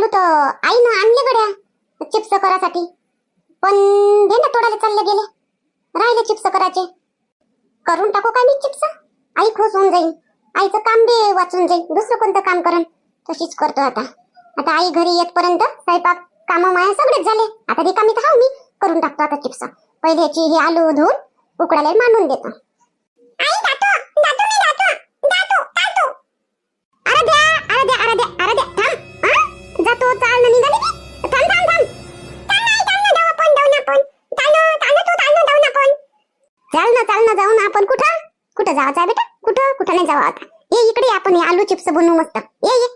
आलू तर आईनं आणले गड्या चिप्स करासाठी. पण भेंड्या तोडायला चालले गेले. राहिले चिप्स करायचे. करून टाकू का मी चिप्स? आई खुश होऊन जाईल आईचं काम बी वाचून जाईल दुसरं कोणतं काम करण तशीच करतो आता. आता आई घरी येतपर्यंत स्वयंपाक कामं माया सगळेच झाले. आता रिकामी तर हा मी. करून टाकतो आता चिप्स. पहिले याची हे आलू धुवून उकडायला मांडून देतो. आई जातो जातो जातो जातो जातो अरे द्या अरे द्या अरे द्या अरे द्या. हा? चाल ना निघाली मी थांब थांब थांब. चाल ना चाल ना जाऊ आपण जाऊ ना आपण. चाल ना चाल ना तू चाल ना जाऊ ना आपण. चाल ना चाल ना जाऊ ना आपण कुठं? कुठं जायचं आहे बेटा? कुठं? कुठं नाही जावं आता? ये इकडे आपण आलू चिप्स बनवू मस्त. ये ये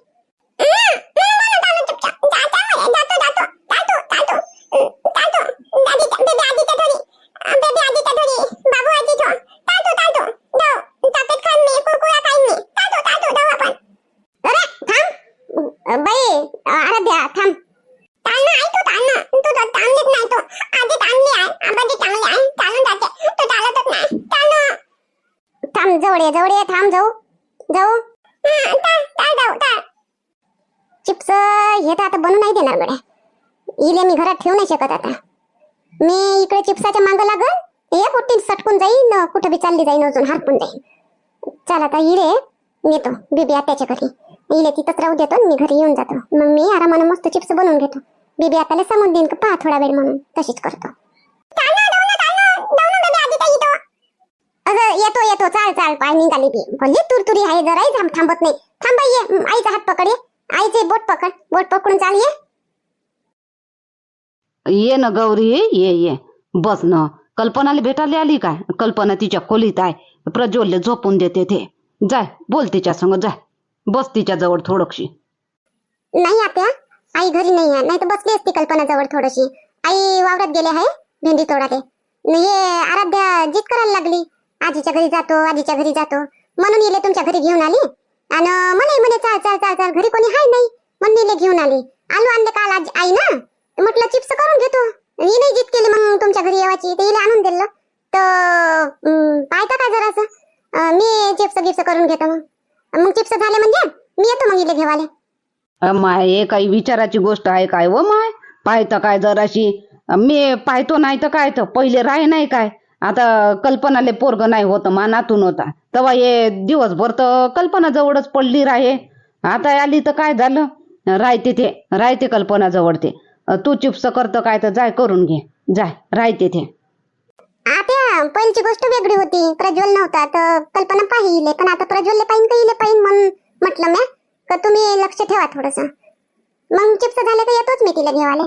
बाई आराध्या थांब चाल ना आई तू चाल ना तू तर चांगलीच नाही तो आधी चांगली आहे आबाजी चांगली आहे चालून जाते तू चालतच नाही चाल ना थांब जवळ ये जवळ ये थांब जाऊ जाऊ चिप्स हे तर आता गड्या इले मी घरात ठेवू नाही शकत आता. मी इकडे चिप्साच्या मागं लागल हे कुठे सटकून जाईन न कुठं बी चालली जाईन अजून हरपून जाईन. चल आता इले येतो बीबी आत्याच्या घरी. इले तिथंच राहू देतो मी घरी येऊन जातो. मग मी आरामानं मस्त चिप्स बनवून घेतो. बीबी आत्याला सांगून देईन का पहा थोडा वेळ म्हणून. तशीच करतो. अगं येतो येतो. चाल चाल. पाय निघाली बी. भले तुरतुरी आहे जराही थांब थांबत नाही. थांब ये. आईचा हात पकड ये. आईचे बोट पकड. बोट पकडून चाल ये. ये ना गौरी ये ये. बस न. कल्पनाला भेटायला आली काय? कल्पना तिच्या खोलीत आहे. प्रज्वलले झोपून देते ते. जाय बोल तिच्या संग जाय. बस तिच्या जवळ थोडीशी. नाही आत्या आई घरी नाही आहे. नाही तर बसली असती कल्पना जवळ थोडीशी. आई वावरात गेले आहे भेंडी तोडाले ये आराध्या जीत करायला लागली. आजीच्या घरी जातो आजीच्या घरी जातो. म्हणून येले तुमच्या घरी घेऊन आली. आणि मला म्हणे चाल चाल चाल चाल घरी कोणी हाय नाही. म्हणून येले घेऊन आली. आलू आणले काल आज आई ना. म्हटलं चिप्स करून घेतो ही नाही जीत केली मग तुमच्या घरी येवाची ते आणून दिलं. तर पाहता का जरासं? मी चिप्स गिप्स करून घेतो मग. मग चिप्स झाले म्हणजे मी येतो मग इले घेवाले. माय हे काही विचाराची गोष्ट आहे काय व माय? पाहता काय जराशी? मी पाहतो नाही तर काय तर? पहिले राही नाही काय? आता कल्पनाले पोरग नाही होत मानातून होता. तेव्हा हे दिवसभर तर कल्पना जवळच पडली राहे. आता आली तर काय झालं? राहते ते राहते कल्पना जवळ ते. तू चिप्स करतं काय तर जाय करून घे. जाय राहते ते. आता पहिलीची गोष्ट वेगळी होती. प्रज्वल नव्हता तर कल्पना पाहिले पण आता प्रज्वलले पाहिन का इले पाहिन म्हणून म्हटलं मी का तुम्ही लक्ष ठेवा थोडस. मग चिप्स झाले का येतोच मी तिला घेवाले.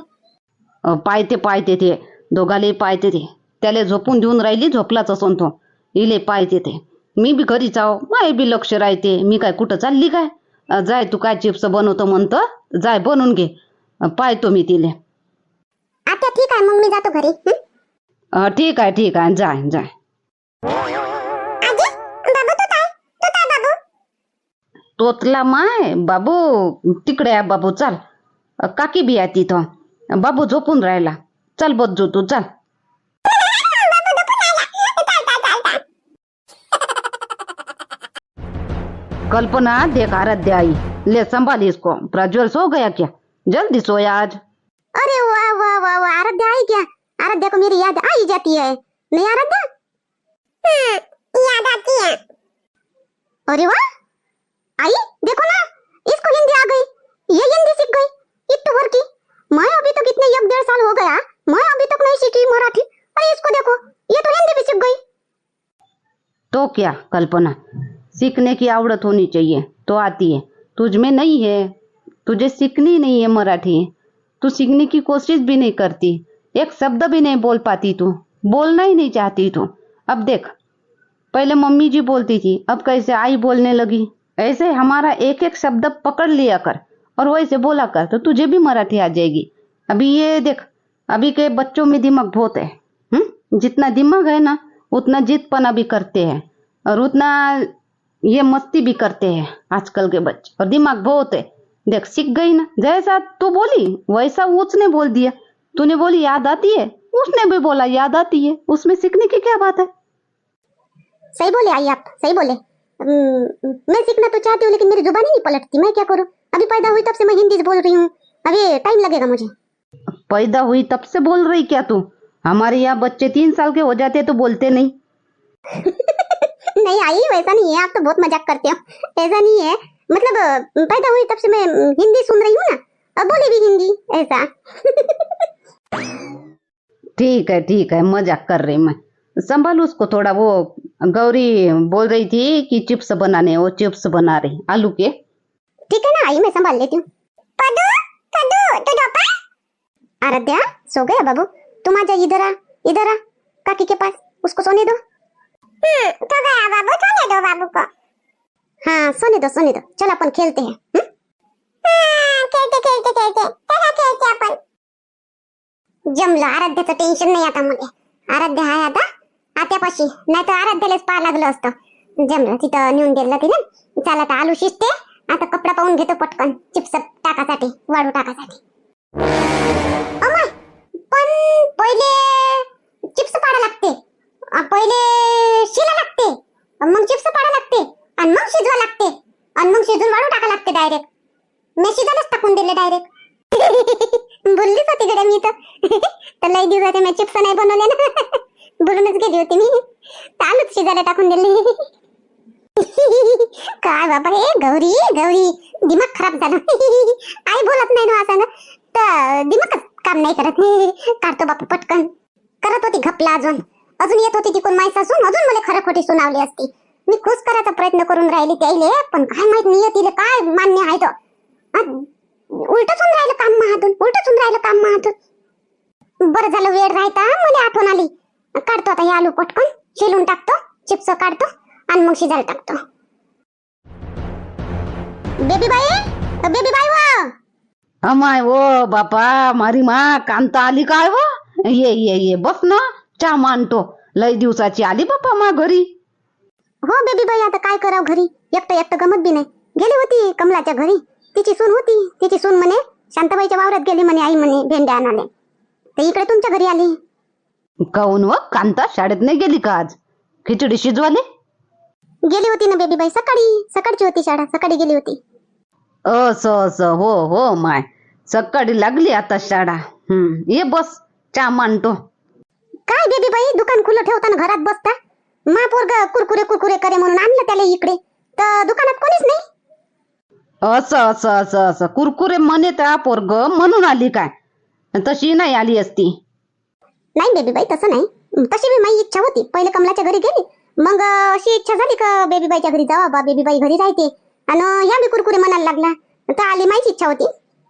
अ, पाहते पाहते ते. दोघाले पाहते ते. त्याला झोपून देऊन राहिली झोपलाच असून तो. इले पाहते ते. मी बी घरीच आहो माय बी लक्ष राहते. मी काय कुठं चालली काय? जाय तू काय चिप्स बनवतो म्हणतं जाय बनवून घे. पाहतो मी तिले. आता ठीक आहे मग मी जातो घरी हं? अ, ठीक आहे ठीक आहे जाय जाय आजी बाबू तू काय? तू काय बाबू? तोतला माय बाबू तिकडे आहे बाबू चाल. अ, काकी बी आहे तिथं. बाबू झोपून राहिला. चल बच्चू तू चल. कल्पना देख आराध्य आई. ले संभाल इसको प्रज्वल सो गया क्या? जल्दी सोया आज। अरे वाह वाह वाह वाह आराध्या आई क्या? आराध्या को मेरी याद आई जाती है। नहीं आराध्या? याद आती है। अरे वाह आई देखो ना इसको हिंदी आ गई ये हिंदी सीख गई इतने भर की। मैं अभी तक इतने एक डेढ़ साल हो गया मैं अभी तक नहीं सीखी मराठी। अरे इसको देखो ये तो हिंदी भी सीख गई। तो क्या कल्पना सीखने की आवड़त होनी चाहिए तो आती है तुझ में नहीं है। तुझे सीखनी नहीं है मराठी। तू सीखने की कोशिश भी नहीं करती। एक शब्द भी नहीं बोल पाती तू। बोलना ही नहीं चाहती तू। अब देख, पहले मम्मी जी बोलती थी, अब कैसे आई बोलने लगी? ऐसे हमारा एक एक शब्द पकड़ लिया कर, और वैसे बोला कर तो तुझे भी मराठी आ जाएगी। अभी ये देख, अभी के बच्चों में दिमाग बहुत है। हम्म? जितना दिमाग है ना, उतना जिदपना भी करते हैं, और उतना ये मस्ती भी करते हैं आजकल के बच्चे। और दिमाग बहुत है। देख सीख गई ना? जैसा तू बोली वैसा उसने बोल दिया। तूने बोली याद आती है? उसने भी बोला याद आती है। उसमें सीखने की क्या बात है? सही बोले आई आप सही बोले। मैं सीखना तो चाहती हूँ लेकिन मेरी ज़ुबान ही नहीं पलटती मैं क्या करूँ? अभी पैदा हुई तब से मैं हिंदी बोल रही हूँ। अभी टाइम लगेगा मुझे। पैदा हुई तब से बोल रही क्या तू? हमारे यहाँ बच्चे तीन साल के हो जाते तो बोलते नहीं। नहीं आई वैसा नहीं है। आप तो बहुत मज़ाक करते हो। ऐसा नहीं है। मतलब पैदा हुई तब से मैं हिंदी सुन रही हूँ ना। अब बोली भी हिंदी ऐसा। ठीक है ठीक है मज़ाक कर रही मैं। संभाल उसको थोड़ा वो गौरी बोल रही थी कि चिप्स बनाने वो चिप्स बना रही आलू के। ठीक है ना आई मैं संभाल लेती हूँ। कदू कदू तू डोपा। आराध्या सो गया बाबू। तुम आजा इधर आ इधर आ काकी के पास उसको सोने दो। हम्म तो गया बाबू सोने दो बाबू को। हाँ सोने दो सोने दो। चल अपन खेलते हैं हम्म? खेळते खेळते खेळते कसा खेळते आपण जमलं आराध्याचं टेन्शन नाही आता मला आराध्या आहे आता. आत्यापाशी. नाही तर आराध्यालाच पाहा लागलं असतं. जमलं तिथं नेऊन दिलं तिने. चला आता आलू शिजते. आता कपडा पाहून घेतो पटकन. चिप्स टाकासाठी वाळू टाकासाठी. पण पहिले चिप्स पाडा लागते. पहिले शिला लागते. मग चिप्स पाडा लागते आणि मग शिजवा लागते आणि मग शिजून वाळू टाका लागते डायरेक्ट मी टाकून दिले डायरेक्ट बोललीच होती गड्या मी तर. लई दिवसाचे मी चिप्स नाही बनवले ना. बोलूनच गेली होती मी. तर आलूच शिजायला टाकून दिले. काय बाबा हे गौरी गौरी. दिमाग खराब झाला. आई बोलत नाही ना असं तर दिमागच काम नाही करत. काढतो बापू पटकन. करत होती घपला अजून. अजून येत होती तिकून माय सासून अजून मला खरं खोटी सुनावली असती. मी खुश करायचा प्रयत्न करून राहिली त्याईले पण काय माहीत नियतीले काय मान्य आहे तो. उलटच होऊन राहिलं काम महातून उलटच होऊन राहिलं काम महातून. बरं झालं वेळ राहता मला आठवण आली. काढतो आता हे आलू पटकन शिलून टाकतो चिप्स काढतो आणि मग शिजायला टाकतो. बेबी बाई अ, बेबी बाई वा. अमाय ओ बापा मारी मा कांता आली काय व? ये ये ये बस ना चहा मानतो लय दिवसाची आली बापा मा घरी. हो बेबी बाई आता काय करावं घरी? एकटं एकटं गमत बी नाही. गेली होती कमलाच्या घरी. तिची सून होती. तिची सून म्हणे शांताबाईच्या वावरात गेली म्हणे आई म्हणे भेंड्या आणाले तर इकडे तुमच्या घरी आली. काऊन व? कांता शाळेत नाही गेली का आज? खिचडी शिजवाले? गेली होती ना बेबी बाई सकाळी. सकाळची होती शाळा. सकाळी गेली होती. असं असं. हो हो माय. सकाळी लागली आता शाळा. हम्म. ये बस चहा मांडतो. काय बेबी बाई दुकान खुलं ठेवताना घरात बसता? महापोरग कुरकुरे कुरकुरे करे म्हणून आणलं त्याला इकडे. तर दुकानात कोणीच नाही? असं असं असं असं. कुरकुरे म्हणे त्या पोरग म्हणून आली काय? तशी नाही आली असती. नाही बेबी बाई तसं नाही. तशी बी माझी इच्छा होती. पहिले कमलाच्या घरी गेली. मग अशी इच्छा झाली का बेबी बाईच्या घरी जावा? बा बेबी बाई घरी राहते. आणि ह्या बी कुरकुरे म्हणायला लागला. तर आली माझी इच्छा होती.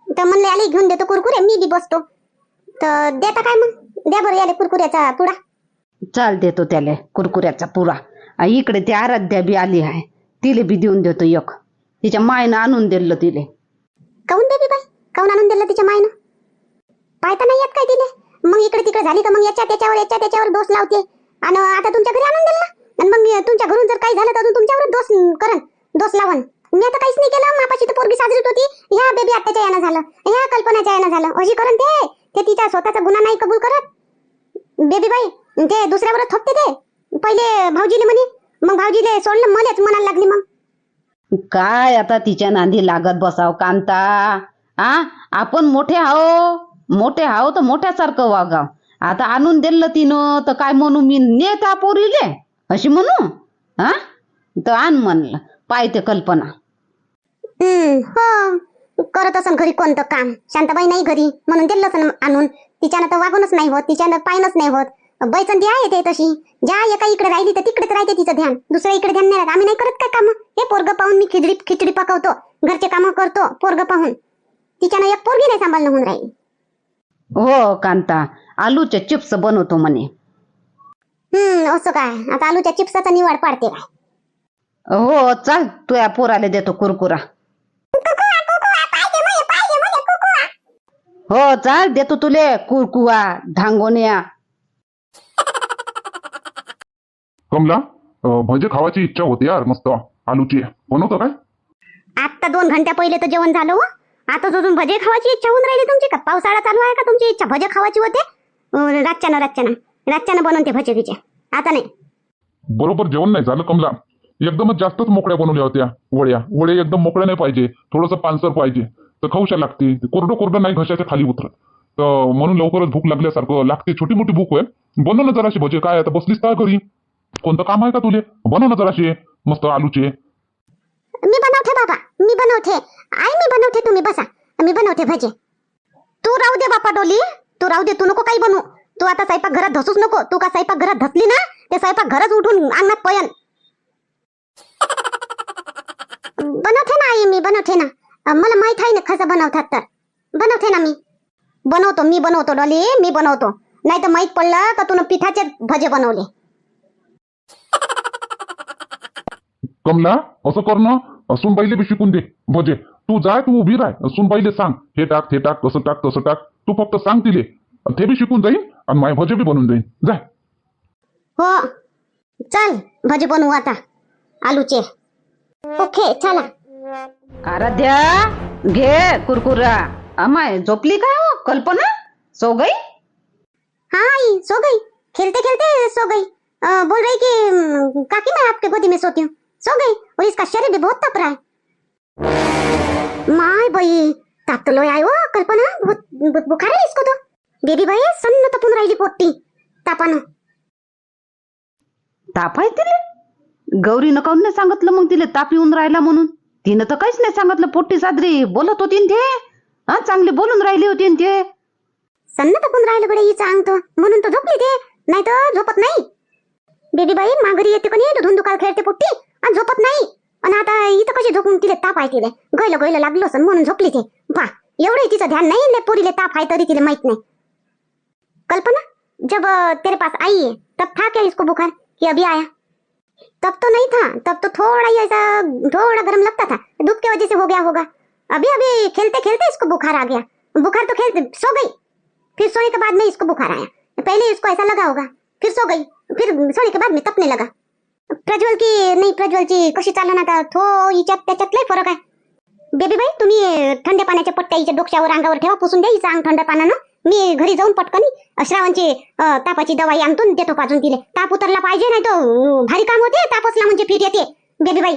तर म्हणले आली घेऊन देतो कुरकुरे मी बी बसतो. तर देता काय मग? द्या बरं याले कुरकुऱ्याचा पुडा. चाल देतो त्याला कुरकुऱ्याचा पुरा. आ, इकडे ती आराध्या बी आली आहे. तिले बी देऊन देतो एक. तिच्या मायनं आणून दिलं तिले. काऊन बेबी बाई? काऊन आणून दिलं तिच्या मायनं? पाहता नाही येत काय तिले? मग इकडे तिकडे झाली तर मग याच्या त्याच्यावर याच्या त्याच्यावर दोष लावते? आणि आता तुमच्या घरी आणून दिला आणि मग तुमच्या घरून जर काही झालं तर अजून तुमच्यावर दोष करन दोष लावण. मी आता काहीच नाही केलं. मापाशी तर पोरगी साजरीत होती. ह्या बेबी आत्याच्या यानं झालं. ह्या कल्पनाच्या यानं झालं. अशी करन ते. ते स्वतःचा गुन्हा नाही कबूल करत. बेबी बाई ते दुसऱ्यावर थोपते ते पहिले भाऊजीले म्हणे मग भाऊजीले सोडलं मलेच म्हणायला लागली मग. काय आता तिच्या नांदी लागत बसाव कांता? आ? आपण मोठे हाव मोठे हाव तर मोठ्यासारखं वागाव. आता आणून दिलं तिनं तर काय म्हणू मी? ने त्या पोरीले अशी म्हणू? हा तर आण म्हणलं. पाहते कल्पना. हो. करत असन घरी कोणतं काम. शांताबाई नाही घरी. म्हणून दिलं असन आणून. तिच्यानं तर वागूनच नाही होत तिच्यानं पायनच नाही होत. बैचंदी आहे ते तशी. ज्या एका इकडे राहिली तर तिकडेच राहते तिचं ध्यान. दुसऱ्या इकडे ध्यान नाही आम्ही नाही करत काय काम? हे पोरग पाहून मी खिचडी खिचडी पकवतो. घरचे काम करतो पोरग पाहून. तिच्यानं एक पोरगी नाही सांभाळणं होऊन राहिली. हो कांता. आलूचे चिप्स बनवतो म्हणे. हम्म असं काय? आता आलूच्या चिप्साचा निवाड पाडते काय? हो चाल. तुया पोराले देतो कुरकुरा. हो चाल. देतो तुले कुरकुवा ढांगोन्या कमला भजे खावायची इच्छा होती यार मस्त. आलूची. बनवतो काय? आता दोन घंट्या पहिले तर जेवण झालं हो. आता अजून भजे खावायची इच्छा होऊन राहिली तुमची? का पावसाळा चालू आहे का तुमची इच्छा? भजे खावायची होते? अं, रातच्यानं रातच्यानं. रातच्यानं बनवते भजे बिजे. आता नाही. बरोबर जेवण नाही झालं कमला. एकदमच जास्तच मोकळ्या बनवल्या होत्या वड्या. वडे एकदम मोकळ्या नाही पाहिजे. थोडस पानसर पाहिजे. तर खाऊशा लागते. कोरडं कोरडं नाही घशाच्या खाली उतरत. तर म्हणून लवकरच भूक लागल्यासारखं. लागते. छोटी मोठी भूक होय. बनव ना जराशी भजे. काय आता बसलीस काय घरी? कोणतं काम आहे का तुले बनव ना जराशी. मस्त आलूचे. मी बनवते बाबा. मी बनवते. आई मी बनवते. तुम्ही बसा. मी बनवते भजे. तू राहू दे बापा डोली. तू राहू दे. तू नको काही बनवू. तू आता स्वयंपाक घरात धसूच नको. तू का स्वयंपाक घरात धसली ना? ते स्वयंपाक घरच उठून अंगणात पयन. बनवते ना आई मी. बनवते ना. मला माहीत आहे ना कसं बनवतात तर. बनवते ना मी. बनवतो. मी बनवतो डॉली. मी बनवतो. नाही तर माहीत पडलं का तू पिठाचे भजे बनवले? कमला असं कर ना. सुनबाईले बी शिकून दे. भजे तू जाय तू उभी राह. सुनबाईले सांग. हे टाक हे टाक कसं टाक तसं टाक. तू फक्त सांग तिले. ते बी शिकून जाईन आणि माझे भजे बी बनून जाईन. जाय. हो. चल भजे बनवू आता. आलूचे ओके चला. आराध्या घे कुरकुरा. अमाय झोपली काय हो? कल्पना? सो गई हाँ आई सो गई खेलते खेलते सो गई बोल रही कि "हम्म, काकी मैं आपके गोदी में सोती हूँ. सो गई और इसका शरीर भी बहुत तप रहा है। माय बाई ताप तो लोय आयो कल्पना बहुत बहुत बुखार है इसको तो। बेबी बाई सन्न तपून राहिली पोट्टी तापानं ताप आहे तिले? गौरीनं काऊन नाही सांगितलं मग तिले ताप येऊन राहिला म्हणून? तिनं तर काहीच नाही सांगितलं पोट्टी साजरी बोलत होती ते. हा चांगली बोलून राहिली होती ते. सन्न तपून राहिलं गडे हिचं अंग तो म्हणून तो झोपली ते नाही तर झोपत नाही. बेबी बाई माघारी येते कोणी धुंदुकाल दुकाल खेळते पोट्टी. आणि झोपत नाही. आणि आता इथं कशी झोपून तिले ताप आहे तिले. गैलं गैलं लागलो असं म्हणून झोपली ते. पा एवढे तिचं ध्यान नाही ले पोरीले ताप आहे तरी तिला माहित नाही. कल्पना, जब तेरे पास आई है तब था क्या इसको बुखार? कि अभी आया. तब तो नहीं था, तब तो थोड़ा ही ऐसा, थोड़ा गर्म लगता था. धूप की वजह से हो गया होगा. अभी अभी खेलते खेलते इसको बुखार आ गया. बुखार तो खेलते सो गई. फिर सोने के बाद में इसको बुखार आया. पहले इसको ऐसा लगा होगा. फिर सो गई. फिर सोने के बाद में तपने लगा. प्रज्वल की नाही प्रज्वलची कशी चालना आता? थो हिच्यात त्याच्यात लय फरक आहे. बेबी बाई तुम्ही थंड पाण्याच्या पट्ट्या हिच्या डोक्यावर अंगावर ठेवा पुसून द्या हिचा अंग थंड पाण्यानं मी घरी जाऊन पटकन श्रावणची तापाची दवाई आणतो देतो पाजून तिले. ताप उतरला पाहिजे नाही तो भारी काम होते तापसला म्हणजे फिट येते बेबी बाई.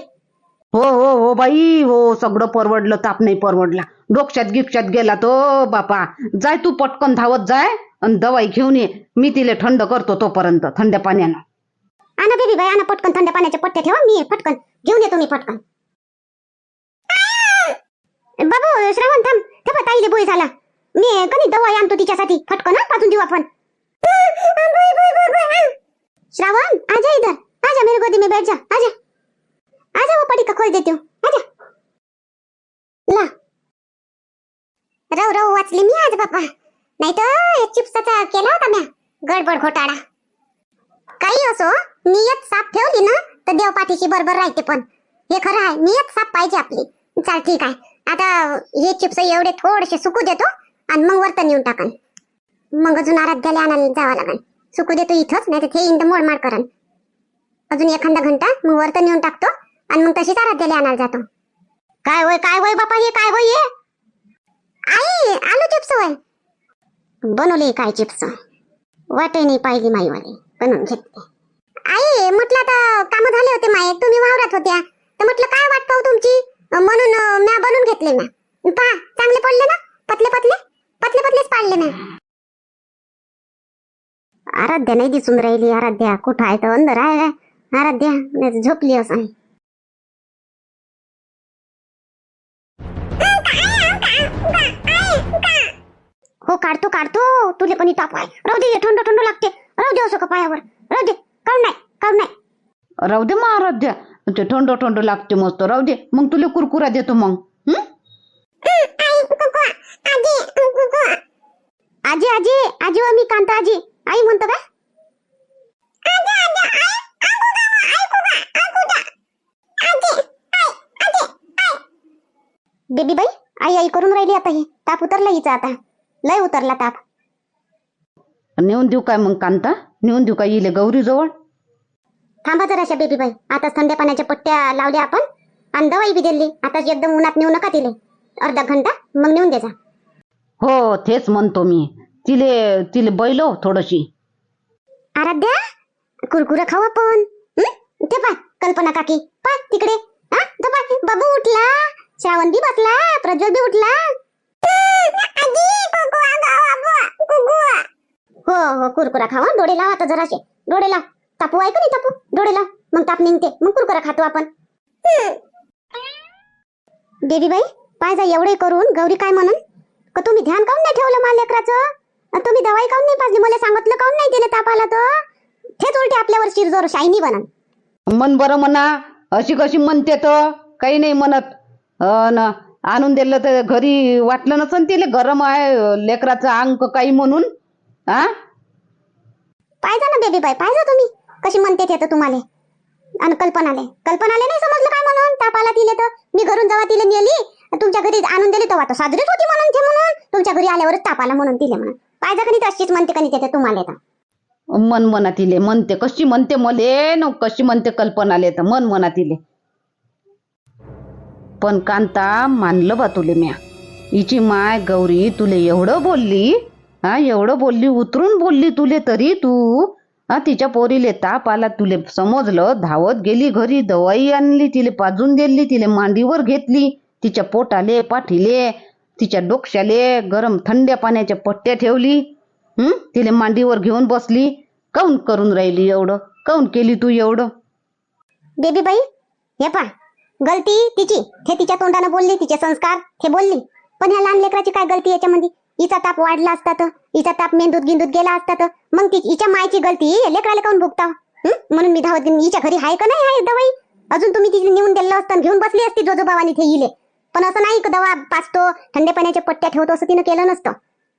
हो हो हो बाई हो सगळं परवडलं ताप नाही परवडला. डोक्यात गिपशात गेला तो बापा. जाय तू पटकन धावत जाय आणि दवाई घेऊन ये. मी तिले थंड करतो तोपर्यंत थंड पाण्यानं. आणा बेबी बाई आणा पटकन थंड पाण्याच्या पट्ट्या ठेवा मी पटकन घेऊन येतो मी पटकन. बाबू श्रावण थांब. थांब ताईले बोय झाला. मी कधी दवाई आणतो तिच्यासाठी? फटकन हा? पाजून देऊ आपण. श्रावण आजा इधर. आजा मेरे गोदी में बैठ जा. आजा. आजा वो पड़ी का खोल देती हूँ. आजा. ला. रव रव वाचली मी आज बापा नाही तर चिप्सचा केला होता म्या. गडबड घोटाळा. काही असो नियत साफ ठेवली ना तर देव पाठीशी बरोबर राहते पण. हे खरं आहे नियत साफ पाहिजे आपली. चाल ठीक आहे. आता हे चिप्स एवढे थोडेसे सुकू देतो आणि मग वरतं नेऊन टाकन. मग अजून आराध्याला आणायला जावं लागन. सुकू देतो इथंच नाही तर ते इंद मोडमाड करन. अजून एखादा घंटा मग वरतं नेऊन टाकतो आणि मग तशीच आराध्याला आणायला जातो. काय होय काय होय बापा हे काय होय हे? आई आलू चिप्स होय. बनवले काय चिप्स? वाटही नाही पाहिजे माईवाली. बनवून घेतले आई म्हटलं आता काम झाले होते माये तुम्ही वावरात होत्या. तर म्हटलं काय वाट पाहू हो तुमची? म्हणून म्या बनवून घेतले ना पहा चांगले पडले ना? पतले पतले? पतले पतलेच पाडले ना आराध्या नाही दिसून राहिली आराध्या. कुठं आहे तर अंदर आहे काय? आराध्या झोपली असं हो काढतो काढतो. तुले कोणी ताप आहे राहू दे थंड थंड लागते. राहू दे असं का पायावर. राहू दे. काढ नाही. काढ नाही. राहू दे मग आराध्या ते थंड थंड लागते मस्त. राहू दे. मग तुला कुरकुरा देतो मग? आजी आजी. आजी व मी कांता आजी. आई म्हणतो का? बेबी बाई आई आई करून राहिली आता ही. ताप उतरला हिचा आता. लय उतरला ताप. नेऊन देऊ काय मग कांता? नेऊन देऊ काय येईल गौरीजवळ थांबा जराशा बेबी बाई आता थंड्या पाण्याच्या पट्ट्या लावल्या आपण. आणि दवाई बी दिली. आता एकदम उन्हात नेऊ नका तिले. अर्धा घंटा मग नेऊन द्यायचा हो तेच म्हणतो मी. तिले तिले बैलो हो थोडशी. आराध्या कुरकुरा खाऊ आपण. ते पाय कल्पना काकी. पाय तिकडे. बाबू उठला. श्रावण बी बसला. प्रज्वल बी उठला. हो कुरकुरा खावा डोळे लावा आता जराशे. डोळे लाव. तापू आहे का नाही तापू? डोळे लाव. मग ताप निघते. मग कुरकुरा खातो आपण. बेबी बाई पाय जा एवढे करून. गौरी काय म्हणून? का तुम्ही ध्यान काऊन नाही ठेवलं मला लेकराचं? तुम्ही दवाई काऊन नाही पाजली? मला सांगितलं काऊन नाही दिलं तापाला तर तेच उलटे आपल्यावर शिरजोर शायनी बनन. मन बरं म्हणा. अशी कशी म्हणते तर काही नाही म्हणत. अन आणून दिलं तर घरी वाटलं नसन तिले? गरम आहे लेकराचं अंग काही म्हणून. हा पाहिजा ना बेबी बाई पाहिजा तुम्ही. कशी म्हणते ते तर तुम्हाला. आणि कल्पनाले. कल्पनाले नाही समजलं काय म्हणून? तापाला तिले तर. मी घरून जेव्हा तिले नेली तुमच्या घरी आणून दिली तेव्हा तर. साजरीच होती म्हणून ते म्हणून. तुमच्या घरी आल्यावरच तापाला म्हणून तिले म्हणून. पाहिजा का नाही तशीच म्हणते का नाही ते तुम्हाला तर. मन म्हणा तिले. म्हणते. कशी म्हणते मले? न कशी म्हणते कल्पनाले तर. मन म्हणा तिले. पण कांता मानलं बा तुले म्या. हिची माय गौरी तुले एवढं बोलली हा एवढं बोलली उतरून बोलली तुले तरी तू. हा तिच्या पोरीले ताप आला तुले. समजलं धावत गेली घरी दवाई आणली तिले पाजून दिली तिले मांडीवर घेतली. तिच्या पोटाले पाठीले तिच्या डोक्याले गरम थंड्या पाण्याच्या पट्ट्या ठेवली. हम्म तिले मांडीवर घेऊन बसली. काऊन करून राहिली एवढं? काऊन केली तू एवढं? बेबी बाई हे पा गलती तिची. हे तिच्या तोंडानं बोलली तिचे संस्कार हे बोलली. पण ह्या लहान लेकराची काय गलती याच्यामध्ये हिचा ताप वाढला असता तर हिचा ताप मेंदूत गिंदूत गेला असता तर मग ती हिच्या मायची गलती लेकराला काऊन भुगता म्हणून मी धावत हिच्या घरी आहे का नाही? आहे दवाई? अजून तुम्ही तिथे नेऊन दिलं असतं घेऊन बसली असती जोजोबावानी ते इले. पण असं नाही का दवा पाचतो थंडे पाण्याच्या पट्ट्या ठेवतो असं तिनं केलं नसतं.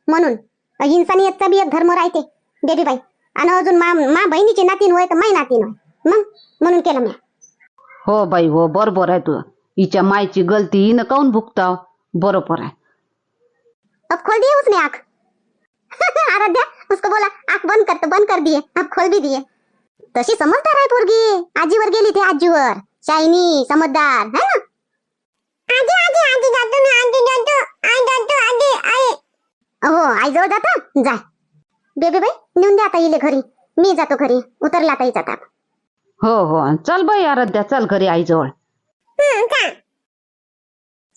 म्हणून इंसानियतचा बी एक धर्म राहते. बेबी बाई आणि अजून मा मा बहिणीची नातीन होय तर माई नातीन होय? मग? म्हणून केलं मी हो बाई हो बरोबर आहे तू हिच्या मायची गलती हिनं काऊन भुगताव? बरोबर आहे. अब खोल दिए उसने आंख। आराध्या उसको बोला आंख बंद कर तो बंद कर दिए अब खोल भी दिए। तशी समजदार आहे पोरगी। आजीवर गेली ते आजीवर शायनी समजदार है ना? आजी आजी आजी जातो ना आजी जातो आई जातो आजी आई। हो आई जवळ जाता? जाय बेबी बाई नेऊन द्या आता इले घरी. मी जातो घरी. उतरला आता हिचा ताप. हो हो. चल बाई आराध्या चल घरी आईजवळ.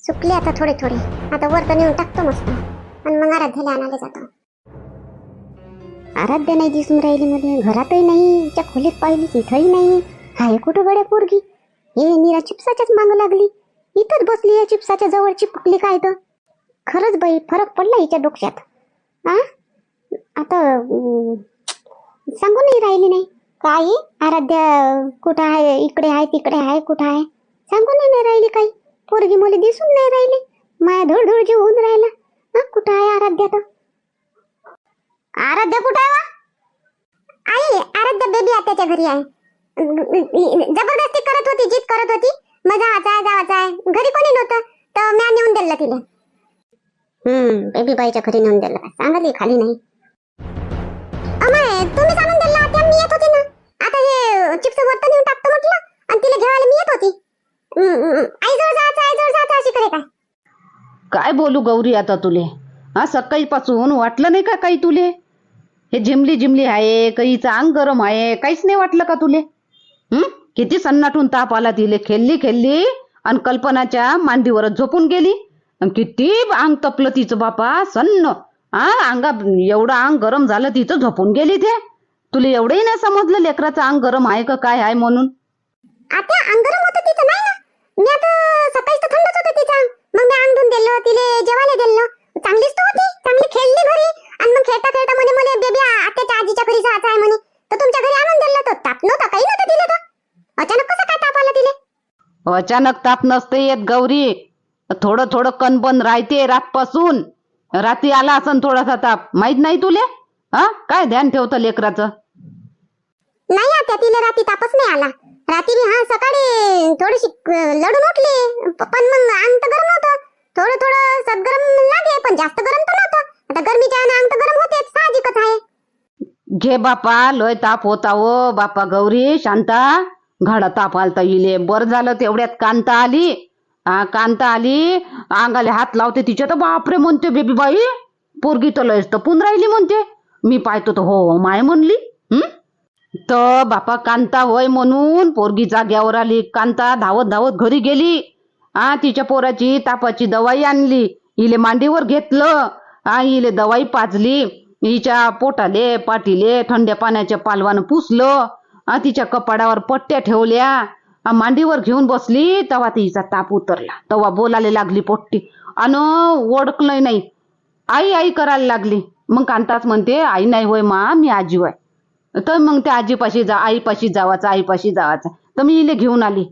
सुकले आता थोडे थोडे. आता वर तर नेऊन टाकतो मस्त. आणि मग आराध्याला आणायला जातो. आराध्य नाही दिसून राहिली मध्ये. घरातही नाही त्या खोलीत पाहिली तिथंही नाही. हाय कुठं गड्या पोरगी? हे निरा चिप्साच्याच मागं लागली. इथंच बसली या चिप्साच्या जवळ चिपकली काय तर? खरंच बाई फरक पडला हिच्या डोक्यात. आ? आता सांगू नाही राहिली नाही. काय? आराध्या कुठं आहे? इकडे आहे तिकडे आहे कुठं आहे? सांगू नाही राहिली काही. पोरगी मुली दिसून नाही राहिली. माया धूळ धूळ जीव होऊन राहिला. कुठं आहे आराध्या तर आराध्या कुठं आहे वा? आई आराध्या बेबी आत्याच्या घरी आहे. जबरदस्ती करत होती जीत करत होती. मग आचा आहे जावाचा आहे. घरी कोणी नव्हतं तर म्या नेऊन दिलं तिला. हम्म बेबी बाईच्या घरी नेऊन दिलं. काय सांगली खाली नाही. अमाय तुम्ही सांगून दिलं आत्या मी येत होती ना. आता हे चिप्स वरतं नेऊन टाकतो म्हटलं आणि तिला घेवायला मी येत होती. आई जवळ जायचं आई जवळ जायचं अशी करे काय? काय बोलू गौरी आता तुले? हा सकाळीपासून वाटलं नाही का काही तुले? हे झिमली झिमली आहे काहीचं अंग गरम आहे काहीच नाही वाटलं का तुले? हम्म किती सन्नाटून ताप आला तिले खेळली खेळली आणि कल्पनाच्या मांडीवरच झोपून गेली. आणि किती अंग तपलं तिचं बापा सन्न. हा अंगा एवढं अंग गरम झालं तिचं झोपून गेली ते. तुला एवढंही नाही समजलं लेकराचं अंग गरम आहे का काय आहे म्हणून? आता अंगरम होतं तिचं नाही ना? मी आता सकाळी तर थंडच होतं तिचं मग मी धुवून दिलं तिले जेवायला दिलं. चांगलीच तर होती चांगली खेळली घरी. आणि मग खेळता खेळता म्हणे म्हणे बेबी आत्याच्या आजीच्या घरी जायचं आहे म्हणे. तर तुमच्या घरी आणून दिलं तर ताप नव्हता काही नव्हतं तिले तर. अचानक कसा काय ताप आला तिले? अचानक ताप नसते येत गौरी. थोडं थोडं कणबन राहते रातपासून. रात्री आला असन थोडासा ताप. माहीत नाही तुले? हा? काय ध्यान ठेवतं लेकराचं? नाही आता तिला रात्री तापच नाही आला. रात्री हा सकाळी थोडीशी लढून उठली पण मग अंग तर गरम होतं. थोडं थोडं सदगरम लागे पण जास्त गरम तर नव्हतं. आता गरमीच्या आहे अंग तर गरम होते साहजिकच आहे. घे बापा लय ताप होता ओ बापा गौरी शांता. घाडा ताप आलता इले. बर झालं तेवढ्यात कांता आली. कांता आली. अंगाले हात लावते तिच्या तर बापरे म्हणते बेबी बाई पोरगी तर लयच तपून राहिली म्हणते. मी पाहतो तर हो माय म्हणली. हम्म तर बापा कांता होय म्हणून पोरगी जाग्यावर आली. कांता धावत धावत घरी गेली. हा तिच्या पोराची तापाची दवाई आणली. हिले मांडीवर घेतलं. हा हिले दवाई पाजली. हिच्या पोटाले पाटीले थंड्या पाण्याच्या पालवानं पुसलं. आ, तिच्या कपाडावर पट्ट्या ठेवल्या. आ, मांडीवर घेऊन बसली. तेव्हा तिचा ताप उतरला. तेव्हा बोलायला लागली पोट्टी. अन ओळखलंय नाही. आई आई करायला लागली. मग कांताच म्हणते आई नाही होय मा मी आजी होय. तर मग त्या आजीपाशी जा आईपाशी जावाचा आईपाशी जावाचा. तर मी इले घेऊन आली.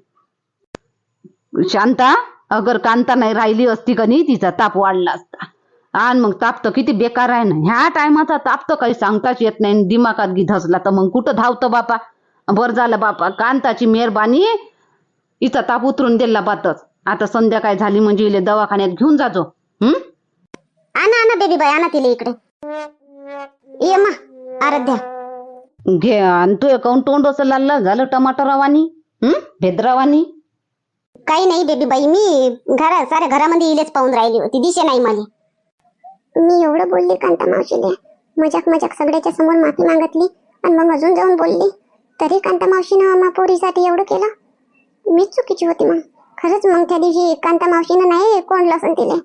शांता अगर कांता नाही राहिली असती का नाही तिचा ताप वाढला असता. आणि मग ताप तर किती बेकार आहे ना. ह्या टायमाचा ताप तर काही सांगताच येत नाही. दिमागात गी धसला तर मग कुठं धावतं बापा? बरं झालं बापा. कांताची मेहरबानी हिचा ताप उतरून दिला बातच. आता संध्याकाळ झाली म्हणजे इले दवाखान्यात घेऊन जाजो हम्म आणा आणा बेबी बाई आणा तिला इकडे. ये मा आराध्या. घे आणि तू काऊन तोंड असं लाल झालं टमाटरावानी हं? भेद्रावानी काही नाही बेबी बाई मी घरा साऱ्या घरामध्ये इलेच पाहून राहिली होती दिसे नाही मला मी एवढं बोलली कांता मावशीले मजाक मजाक सगळ्याच्या समोर माफी मागितली आणि मग अजून जाऊन बोलली तरी कांता मावशीनं मा पोरीसाठी एवढं केलं? मीच चुकीची होती मग. खरंच मग त्या दिवशी कांता मावशीनं नाही कोंडलं असं तिले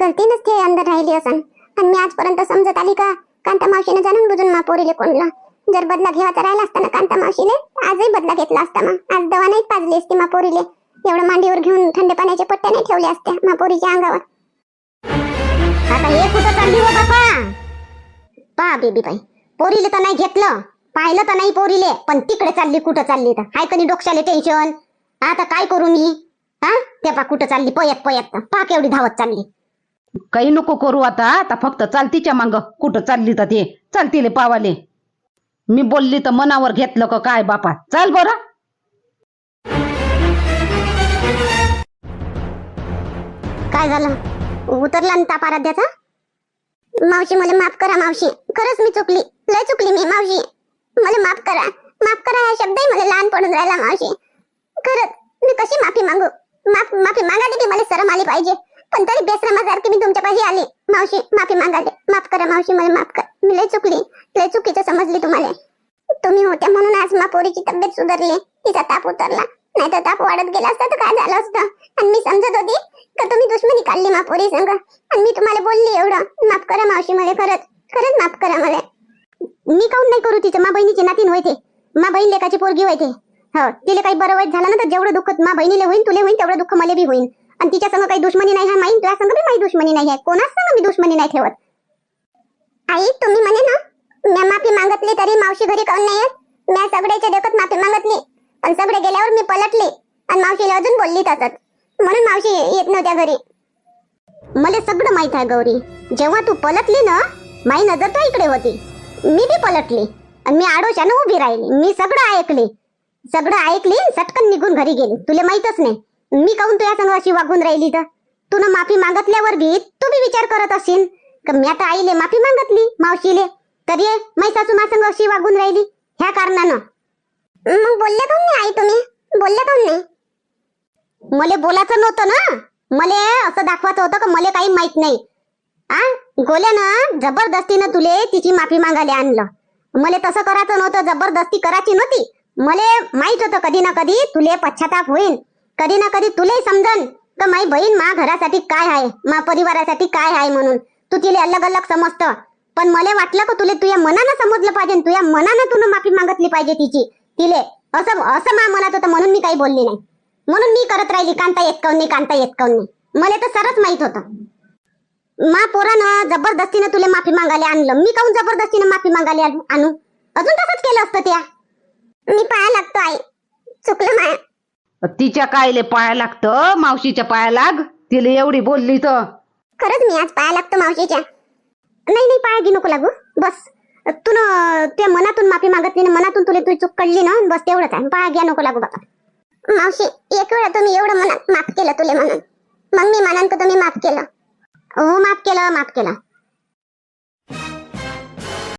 गलतीनंच ते अंदर राहिली असन. आणि मी आजपर्यंत समजत आली का कांता मावशीनं जाणून बुजून मा पोरीले कोंडलं जर बदला घेवाचा राहिला असता ना कांता मावशीने आजही बदला घेतला असता मग. आज दवा नाही पाजली असती मा पोरीले एवढं मांडीवर घेऊन थंड पाण्याच्या पट्ट्या नाही ठेवल्या असत्या मापोरीच्या अंगावर. आता हे कुठं चालली हो बापा? पहा बेबी बाई पोरीले तर नाही घेतलं. पाहिलं तर नाही पोरीले. पण तिकडे चालली कुठं चालली तर? हाय कधी डोक्याले टेन्शन आता काय करू मी? हा? ते पा कुठं चालली? पयत पयत. पा केवढी धावत चालली. काही नको करू आता. आता फक्त चालतीच्या मांग. कुठं चालली तर ते? चालतीले पावाले. मी बोलली तर मनावर घेतलं का काय बापा? चल बरं. काय झालं? उतरला ना ताप आराध्याचा? मावशी मला माफ करा मावशी. खरंच मी चुकली. लय चुकली मी मावशी. मला माफ करा. माफ करा हा शब्दही मला लहान पडून राहिला मावशी. खरंच मी कशी माफी मागू? माफ माफी मागायला की मला शरम आली पाहिजे. पण तरी बेसरमासारखी मी तुमच्या पाशी आली. मावशी माफी मागायला. माफ करा मावशी मला माफ कर. मी लय चुकली. लय चुकीचं समजली तुम्हाला. तुम्ही होत्या म्हणून आज मा पोरीची तब्येत सुधारली. तिचा ताप उतरला. नाही तर ताप वाढत गेला असता तर काय झालं असतं? आणि मी समजत होती का तुम्ही दुश्मनी काढली मा पोरी संग? आणि मी तुम्हाला बोलली एवढं. माफ करा मावशी मला खरंच. खरंच माफ करा मला. मी काऊन नाही करू तिचं? मा बहिणीची नातीन व्हायचे मा बहीण लेकाची पोरगी व्हायचे हो तिला काही बरं वाईट झालं ना तर जेवढं दुःख मा बहिणीला होईल तुला होईल तेवढं दुःख मला बी होईल आणि तिच्या संग काही दुश्मनी नाही हा माहीत तुझ्या संग बी माझी दुश्मनी नाही आहे. कोणाच संग मी दुश्मनी नाही ठेवत. आई तुम्ही म्हणे ना मी माफी मागतली तरी मावशी घरी काऊन नाही येत सगळ्याच्या देखत माफी मागतली पण सगळे गेल्यावर मी पलटली आणि मावशीला अजून बोलली तसंच. म्हणून मावशी येत नव्हत्या घरी. मला सगळं माहीत आहे गौरी. जेव्हा तू पलटली ना माई नजर तो इकडे होती. मी बी पलटली आणि मी आडोशानं उभी राहिली. मी सगळं ऐकली. सगळं ऐकली सटकन निघून घरी गेली. तुला माहीतच नाही. मी काहून तुझ्या संग अशी वागून राहिली तर? तू ना माफी मागतल्यावर बी तू बी विचार करत असशील मी आता आईले माफी मागतली मावशीले? तरी मै सासू मा संग अशी वागून राहिली? ह्या कारणानं. मग बोलले काऊन नाही आई तुम्ही? बोलले काऊन नाही. मले बोलायचं नव्हतं ना? मले असं दाखवायचं होतं का मले काही माहीत नाही. आ? गोल्यानं जबरदस्तीनं तुले तिची माफी मागायला आणलं. मले तसं करायचं नव्हतं जबरदस्ती करायची नव्हती. मले माहीत होतं कधी ना कधी तुले पश्चाताप होईल कधी ना कधी तुले समजन का माई बहीण मा घरासाठी काय आहे मा परिवारासाठी काय आहे म्हणून. तू तिले अलग अलग समजतं. पण मला वाटलं का तुले तुझ्या मनानं समजलं पाहिजे तुझ्या मनानं तुला माफी मागितली पाहिजे तिची. तिले असं असं मा मनात होतं म्हणून मी काही बोलली नाही. म्हणून मी करत राहिली कांता येत काऊन नाही कांता येत काऊन नाही. मला तर सरच माहीत होतं. मा पोरानं जबरदस्तीनं तुला माफी मागायला आणलं. मी काऊन जबरदस्तीनं माफी मागायला आणू आणू? अजून तसंच केलं असतं त्या. मी पाया लागतो आई. चुकलं माया. तिच्या कायले पाया लागतं मावशीच्या पाया लाग. तिला एवढी बोलली तर. खरंच मी आज पाया लागतो मावशीच्या. नाही नाही पाळगी नको लागू. बस. तू न त्या मनातून माफी मागत ना मनातून तुला तुझी चूक कळली ना बस तेवढंच आहे. पाळग्या घ्या नको लागू बाबा. मावशी एक वेळा तुम्ही एवढं मनात माफ केलं तुले म्हणून. मग मी म्हणान का तुम्ही माफ केलं? हो माफ केलं माफ केलं.